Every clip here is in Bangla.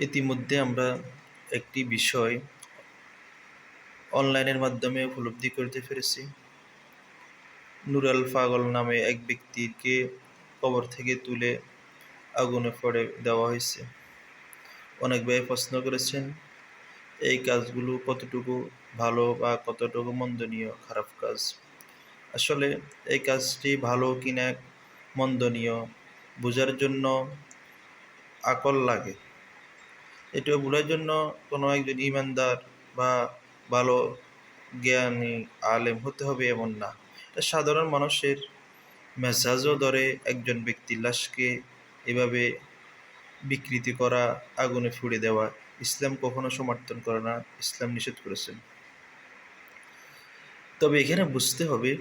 ইতিমধ্যে আমরা একটি বিষয় অনলাইনের মাধ্যমে উপলব্ধি করতে পেরেছি। নুরাল পাগল নামে এক ব্যক্তিকে কবর থেকে তুলে আগুনে পড়ে দেওয়া হয়েছে। অনেক ভাই প্রশ্ন করেছেন, এই কাজগুলো কতটুকু ভালো বা কতটুকু মন্দনীয়? খারাপ কাজ। আসলে এই কাজটি ভালো কিনা মন্দনীয় বোঝার জন্য আকল লাগে। এটা বোঝার জন্য কোনো একজন ইমানদার বা ভালো জ্ঞানী আলেম হতে হবে এমন না। এটা সাধারণ মানুষের মেজাজও ধরে একজন ব্যক্তির লাশকে এভাবে বিকৃতি করা, আগুনে ফুড়ে দেওয়া, ইসলাম কখনো সমর্থন করে না, ইসলাম নিষেধ করেছেন। তবে এখানে বুঝতে হবে,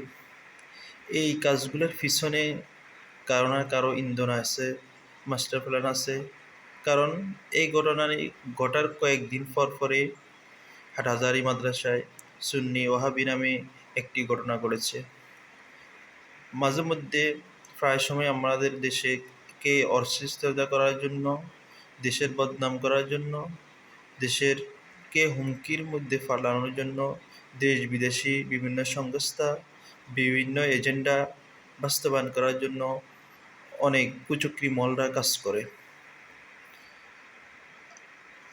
এই কাজগুলোর পিছনে কারও না কারও ইন্ধন আছে, মাস্টার প্ল্যান আছে কারণ এই ঘটনার ঘটার কয়েকদিন পর পরে হাটহাজারি মাদ্রাসায় সুন্নি ওহাবি নামে একটি ঘটনা ঘটেছে। মাঝে মধ্যে প্রায় সময় আমাদের দেশে কে অশ্লীলতা করার জন্য, দেশের বদনাম করার জন্য দেশের কে হুমকির মধ্যে ফালানোর জন্য দেশ বিদেশি বিভিন্ন সংস্থা, বিভিন্ন এজেন্ডা বাস্তবায়ন করার জন্য অনেক কুচক্রি মলরা কাজ করে।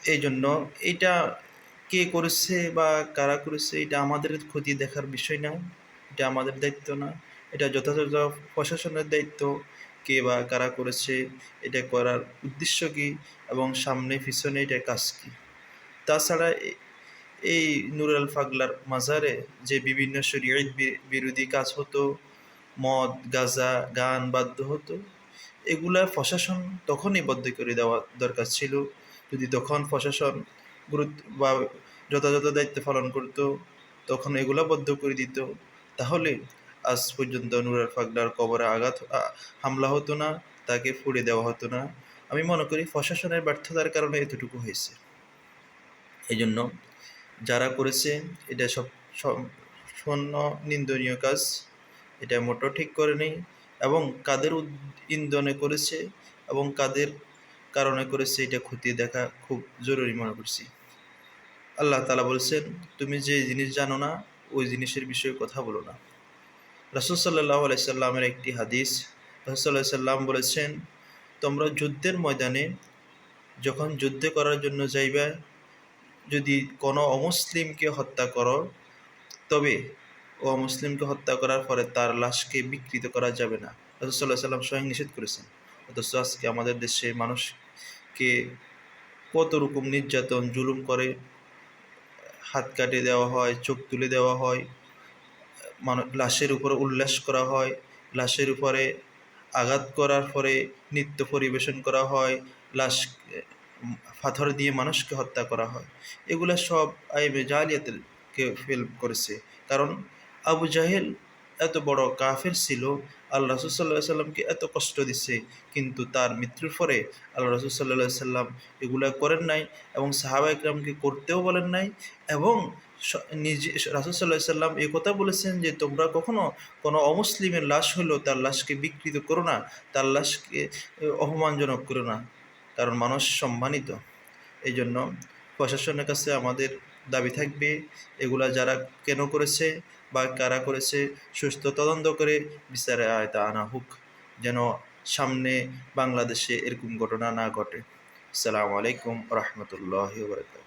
এই জন্য এটা কে করেছে বা কারা করেছে, এটা আমাদের ক্ষতি দেখার বিষয় না। এটা আমাদের দায়িত্ব না। এটা যথাযথ প্রশাসনের দায়িত্ব কে বা কারা করেছে, এটা করার উদ্দেশ্য কী এবং সামনে, পিছনে এটা কাজ কী। তাছাড়া এই নুরাল ফাগলার মাজারে যে বিভিন্ন শরীয়ত বিরোধী কাজ হতো, মদ, গাঁজা, গান বাদ্য হতো, এগুলা প্রশাসন তখনই বদ্ধ করে দেওয়া দরকার ছিল। যদি তখন প্রশাসন গুরুত্ব বা যথাযথ দায়িত্ব পালন করতো, তখন এগুলা বদ্ধ করে দিত। তাহলে আজ পর্যন্ত নুরাল ফাগলার কবরে আঘাত হামলা হতো না, তাকে ফুড়ে দেওয়া হতো না। আমি মনে করি প্রশাসনের ব্যর্থতার কারণে এতটুকু হয়েছে। এই জন্য যারা করেছে, এটা সব, সম্পূর্ণ নিন্দনীয় কাজ। এটা মোটর ঠিক করে নেই এবং কাদের ইন্ধনে করেছে এবং কাদের কারণে করেছে এটা খতিয়ে দেখা খুব জরুরি মনে করছি। আল্লাহ তালা বলছেন, তুমি যে জিনিস জানো না, ওই জিনিসের বিষয়ে কথা বলো না। রাসুল সাল্লাহ আলাইসাল্লামের একটি হাদিস রাসুল্লাহ সাল্লাম বলেছেন, তোমরা যুদ্ধের ময়দানে যখন যুদ্ধ করার জন্য যাইবে, যদি কোনো অমুসলিমকে হত্যা করো, তবে ও অমুসলিমকে হত্যা করার পরে তার লাশকে বিকৃত করা যাবে না। রসুল্লাহ সাল্লাম স্বয়ং নিষেধ করেছেন। অথচ আজকে আমাদের দেশে মানুষকে কত রকম নির্যাতন, জুলুম করে। হাত কাটে দেওয়া হয়, চোখ তুলে দেওয়া হয় মানুষ লাশের উপরে উল্লাস করা হয়, লাশের উপরে আঘাত করার পরে নৃত্য পরিবেশন করা হয়, লাশ, পাথর দিয়ে মানুষকে হত্যা করা হয়। এগুলা সব আইবে জালিয়াতকে ফেল করেছে। কারণ আবু জাহেল এত বড় কাফের ছিল, আল্লাহ রসুল সাল্লাহ সাল্লামকে এত কষ্ট দিচ্ছে কিন্তু তার মৃত্যুর পরে আল্লাহ রসুল সাল্লাহ সাল্লাম এগুলা করেন নাই এবং সাহাবা ইকরামকে করতেও বলেন নাই এবং নিজে, রাসুল সাল্লাহ সাল্লাম এ কথা বলেছেন যে, তোমরা কখনো কোনো অমুসলিমের লাশ হলেও তার লাশকে বিকৃত করো না, তার লাশকে অপমানজনক করো না। কারণ মানুষ সম্মানিত। এই জন্য প্রশাসনের কাছে আমাদের দাবি থাকবে। এগুলা যারা কেন করেছে বা কারা করেছে, সুস্থ তদন্ত করে বিচারে আয়তা আনা হোক, যেন সামনে বাংলাদেশে এরকম ঘটনা না ঘটে। আসসালামু আলাইকুম রহমতুল্লাহ বরকাত